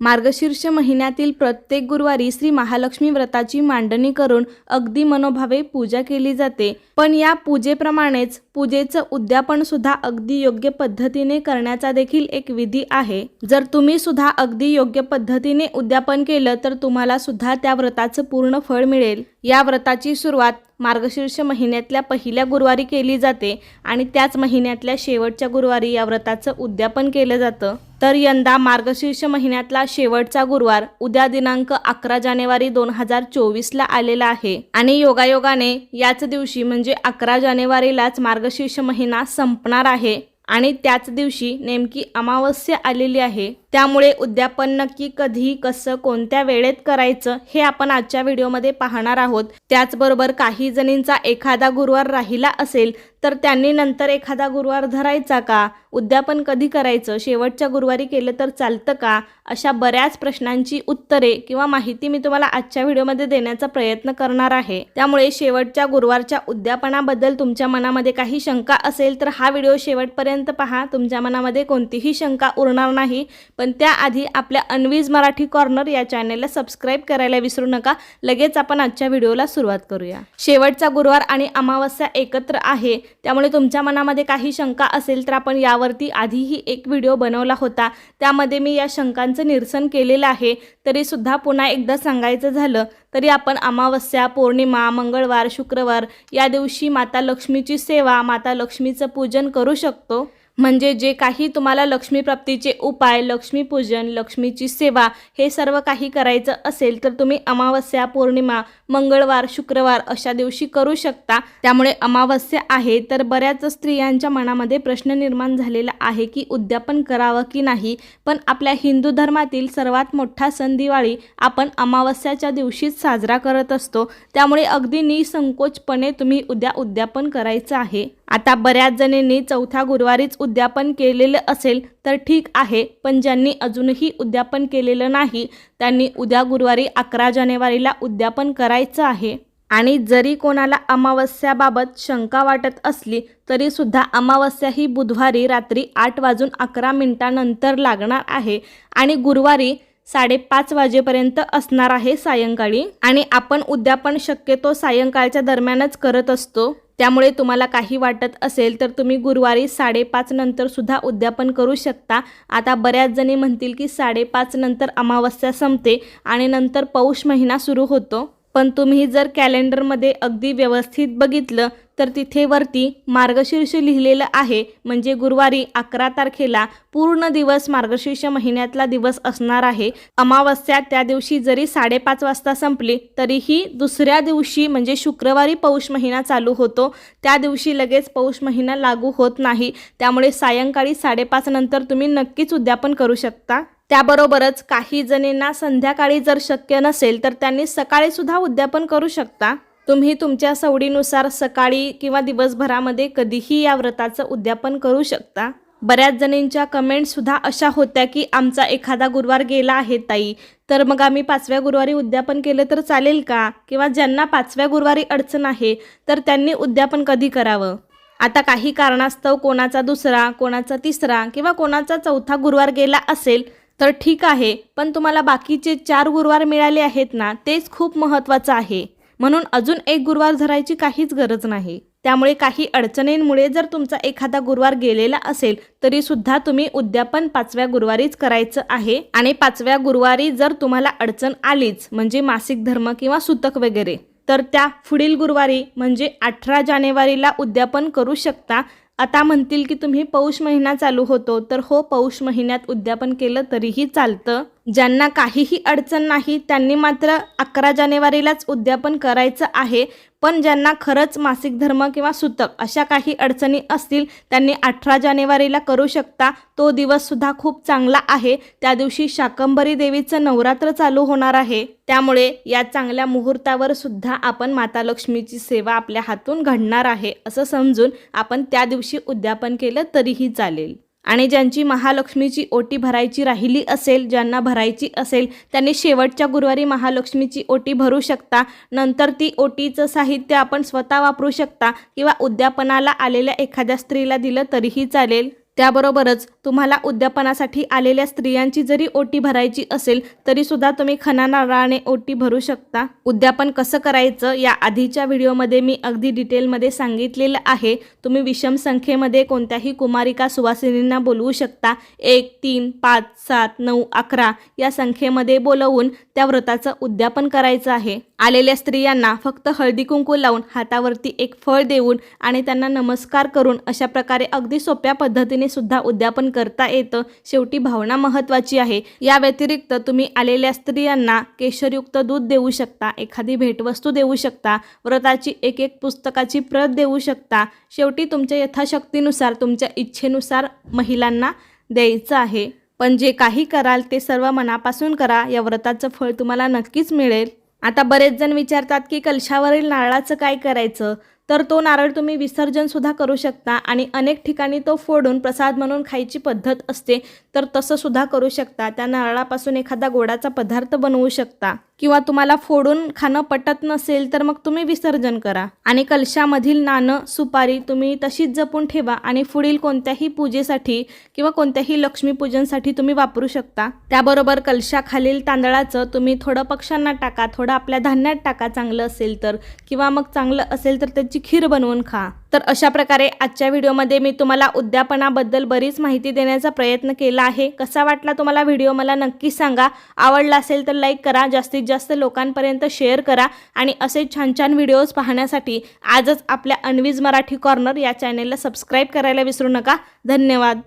मार्गशीर्ष महिन्यातील प्रत्येक गुरुवारी श्री महालक्ष्मी व्रताची मांडणी करून अगदी मनोभावे पूजा केली जाते. पण या पूजेप्रमाणेच पूजेचं उद्यापन सुद्धा अगदी योग्य पद्धतीने करण्याचा देखील एक विधी आहे. जर तुम्ही सुद्धा अगदी योग्य पद्धतीने उद्यापन केलं तर तुम्हाला सुद्धा त्या व्रताचं पूर्ण फळ मिळेल. या व्रताची सुरुवात मार्गशीर्ष महिन्यातल्या पहिल्या गुरुवारी केली जाते आणि त्याच महिन्यातल्या शेवटच्या गुरुवारी या व्रताचं उद्यापन केलं जातं. तर यंदा मार्गशीर्ष महिन्यातला शेवटचा गुरुवार उद्या दिनांक अकरा जानेवारी दोन हजार चोवीसला आलेला आहे. आणि योगायोगाने याच दिवशी म्हणजे अकरा जानेवारीलाच मार्गशीर्ष महिना संपणार आहे. आणि त्याच दिवशी नेमकी अमावस्या आलेली आहे. त्यामुळे उद्यापन नक्की कधी कसं कोणत्या वेळेत करायचं हे आपण आजच्या व्हिडिओमध्ये पाहणार आहोत. त्याचबरोबर काही जणींचा एखादा गुरुवार राहिला असेल तर त्यांनी नंतर एखादा गुरुवार धरायचा का? उद्यापन कधी करायचं? शेवटच्या गुरुवारी केलं तर चालतं का? अशा बऱ्याच प्रश्नांची उत्तरे किंवा माहिती मी तुम्हाला आजच्या व्हिडिओमध्ये देण्याचा प्रयत्न करणार आहे. त्यामुळे शेवटच्या गुरुवारच्या उद्यापनाबद्दल तुमच्या मनामध्ये काही शंका असेल तर हा व्हिडिओ शेवटपर्यंत पहा. तुमच्या मनामध्ये कोणतीही शंका उरणार नाही. पण त्याआधी आपल्या अनवीज मराठी कॉर्नर या चॅनेलला सबस्क्राईब करायला विसरू नका. लगेच आपण आजच्या व्हिडिओला सुरुवात करूया. शेवटचा गुरुवार आणि अमावस्या एकत्र आहे. त्यामुळे तुमच्या मनामध्ये काही शंका असेल तर आपण यावरती आधीही एक व्हिडिओ बनवला होता. त्यामध्ये मी या शंकांचं निरसन केलेलं आहे. तरीसुद्धा पुन्हा एकदा सांगायचं झालं तरी आपण अमावस्या पौर्णिमा मंगळवार शुक्रवार या दिवशी माता लक्ष्मीची सेवा माता लक्ष्मीचं पूजन करू शकतो. म्हणजे जे काही तुम्हाला लक्ष्मीप्राप्तीचे उपाय लक्ष्मीपूजन लक्ष्मीची सेवा हे सर्व काही करायचं असेल तर तुम्ही अमावस्या पौर्णिमा मंगळवार शुक्रवार अशा दिवशी करू शकता. त्यामुळे अमावस्या आहे तर बऱ्याच स्त्रियांच्या मनामध्ये प्रश्न निर्माण झालेला आहे की उद्यापन करावं की नाही. पण आपल्या हिंदू धर्मातील सर्वात मोठा सण दिवाळी आपण अमावस्याच्या दिवशीच साजरा करत असतो. त्यामुळे अगदी निसंकोचपणे तुम्ही उद्या उद्यापन करायचं आहे. आता बऱ्याच जणींनी चौथ्या गुरुवारीच उद्यापन केलेलं असेल तर ठीक आहे पण ज्यांनी अजूनही उद्यापन केलेलं नाही त्यांनी उद्या गुरुवारी अकरा जानेवारीला उद्यापन करायचं आहे. आणि जरी कोणाला अमावस्याबाबत शंका वाटत असली तरीसुद्धा अमावस्या ही बुधवारी रात्री आठ वाजून अकरा मिनिटानंतर लागणार आहे आणि गुरुवारी साडेपाच वाजेपर्यंत असणार आहे सायंकाळी. आणि आपण उद्यापन शक्यतो सायंकाळच्या दरम्यानच करत असतो. त्यामुळे तुम्हाला काही वाटत असेल तर तुम्ही गुरुवारी साडेपाच नंतर सुद्धा उद्यापन करू शकता. आता बऱ्याच जणी म्हणतील की साडेपाच नंतर अमावस्या संपते आणि नंतर पौष महिना सुरू होतो. पण तुम्ही जर कॅलेंडरमध्ये अगदी व्यवस्थित बघितलं तर तिथे वरती मार्गशीर्ष लिहिलेलं आहे. म्हणजे गुरुवारी अकरा तारखेला पूर्ण दिवस मार्गशीर्ष महिन्यातला दिवस असणार आहे. अमावस्या त्या दिवशी जरी साडेपाच वाजता संपली तरीही दुसऱ्या दिवशी म्हणजे शुक्रवारी पौष महिना चालू होतो. त्या दिवशी लगेच पौष महिना लागू होत नाही. त्यामुळे सायंकाळी साडेपाच नंतर तुम्ही नक्कीच उद्यापन करू शकता. त्याबरोबरच काही जणींना संध्याकाळी जर शक्य नसेल तर त्यांनी सकाळी सुद्धा उद्यापन करू शकता. तुम्ही तुमच्या सवडीनुसार सकाळी किंवा दिवसभरामध्ये कधीही या व्रताचं उद्यापन करू शकता. बऱ्याच जणींच्या कमेंटसुद्धा अशा होत्या की आमचा एखादा गुरुवार गेला आहे ताई. तर मग आम्ही पाचव्या गुरुवारी उद्यापन केलं तर चालेल का? किंवा ज्यांना पाचव्या गुरुवारी अडचण आहे तर त्यांनी उद्यापन कधी करावं? आता काही कारणास्तव कोणाचा दुसरा कोणाचा तिसरा किंवा कोणाचा चौथा गुरुवार गेला असेल तर ठीक आहे पण तुम्हाला बाकीचे चार गुरुवार मिळाले आहेत ना तेच खूप महत्त्वाचं आहे. म्हणून अजून एक गुरुवार धरायची काहीच गरज नाही. त्यामुळे काही अडचणींमुळे जर तुमचा एखादा गुरुवार गेलेला असेल तरी सुद्धा तुम्ही उद्यापन पाचव्या गुरुवारीच करायचं आहे. आणि पाचव्या गुरुवारी जर तुम्हाला अडचण आलीच म्हणजे मासिक धर्म किंवा सुतक वगैरे तर त्या पुढील गुरुवारी म्हणजे अठरा जानेवारीला उद्यापन करू शकता. आता म्हणतील की तुम्ही पौष महिना चालू होतो तर हो पौष महिन्यात उद्यापन केलं तरीही चालतं. ज्यांना काहीही अडचण नाही त्यांनी मात्र अकरा जानेवारीलाच उद्यापन करायचं आहे. पण ज्यांना खरंच मासिक धर्म किंवा सुतक अशा काही अडचणी असतील त्यांनी अठरा जानेवारीला करू शकता. तो दिवससुद्धा खूप चांगला आहे. त्या दिवशी शाकंभरी देवीचं नवरात्र चालू होणार आहे. त्यामुळे या चांगल्या मुहूर्तावर सुद्धा आपण माता लक्ष्मीची सेवा आपल्या हातून घडणार आहे असं समजून आपण त्या दिवशी उद्यापन केलं तरीही चालेल. आणि ज्यांची महालक्ष्मीची ओटी भरायची राहिली असेल ज्यांना भरायची असेल त्यांनी शेवटच्या गुरुवारी महालक्ष्मीची ओटी भरू शकता. नंतर ती ओटीचं साहित्य आपण स्वतः वापरू शकता किंवा उद्यापनाला आलेल्या एखाद्या स्त्रीला दिलं तरीही चालेल. त्याबरोबरच तुम्हाला उद्यापनासाठी आलेल्या स्त्रियांची जरी ओटी भरायची असेल तरी सुद्धा तुम्ही खना नारळाने ओटी भरू शकता. उद्यापन कसं करायचं या आधीच्या व्हिडिओमध्ये मी अगदी डिटेलमध्ये सांगितलेलं आहे. तुम्ही विषम संख्येमध्ये कोणत्याही कुमारिका सुवासिनींना बोलवू शकता. एक तीन पाच सात नऊ अकरा या संख्येमध्ये बोलवून त्या व्रताचं उद्यापन करायचं आहे. आलेल्या स्त्रियांना फक्त हळदी कुंकू लावून हातावरती एक फळ देऊन आणि त्यांना नमस्कार करून अशा प्रकारे अगदी सोप्या पद्धतीने सुद्धा उद्यापन करता येतं. शेवटी भावना महत्त्वाची आहे. या व्यतिरिक्त तुम्ही आलेल्या स्त्रियांना केशरयुक्त दूध देऊ शकता एखादी भेटवस्तू देऊ शकता व्रताची एक एक पुस्तकाची प्रत देऊ शकता. शेवटी तुमच्या यथाशक्तीनुसार तुमच्या इच्छेनुसार महिलांना द्यायचं आहे. पण जे काही कराल ते सर्व मनापासून करा. या व्रताचं फळ तुम्हाला नक्कीच मिळेल. आता बरेच जण विचारतात की कलशावरील नारळाचं काय करायचं? तर तो नारळ तुम्ही विसर्जन सुद्धा करू शकता आणि अनेक ठिकाणी तो फोडून प्रसाद म्हणून खायची पद्धत असते तर तसं सुद्धा करू शकता. त्या नारळापासून एखादा गोडाचा पदार्थ बनवू शकता. किंवा तुम्हाला फोडून खाणं पटत नसेल तर मग तुम्ही विसर्जन करा. आणि कलशामधील नाणं सुपारी तुम्ही तशीच जपून ठेवा आणि पुढील कोणत्याही पूजेसाठी किंवा कोणत्याही लक्ष्मीपूजनसाठी तुम्ही वापरू शकता. त्याबरोबर कलशाखालील तांदळाचं तुम्ही थोडं पक्ष्यांना टाका थोडं आपल्या धान्यात टाका चांगलं असेल तर. किंवा मग चांगलं असेल तर त्याची खीर बनवून खा. तर अशा प्रकारे आजच्या व्हिडिओमध्ये मी तुम्हाला उद्यापनाबद्दल बरीच माहिती देण्याचा प्रयत्न केला आहे. कसा वाटला तुम्हाला व्हिडिओ मला नक्की सांगा. आवडला असेल तर लाईक करा जास्तीत जास्त लोकांपर्यंत शेअर करा आणि असे छान छान व्हिडिओज पाहण्यासाठी आजच आपल्या अनवीज मराठी कॉर्नर या चॅनेलला सबस्क्राईब करायला विसरू नका. धन्यवाद.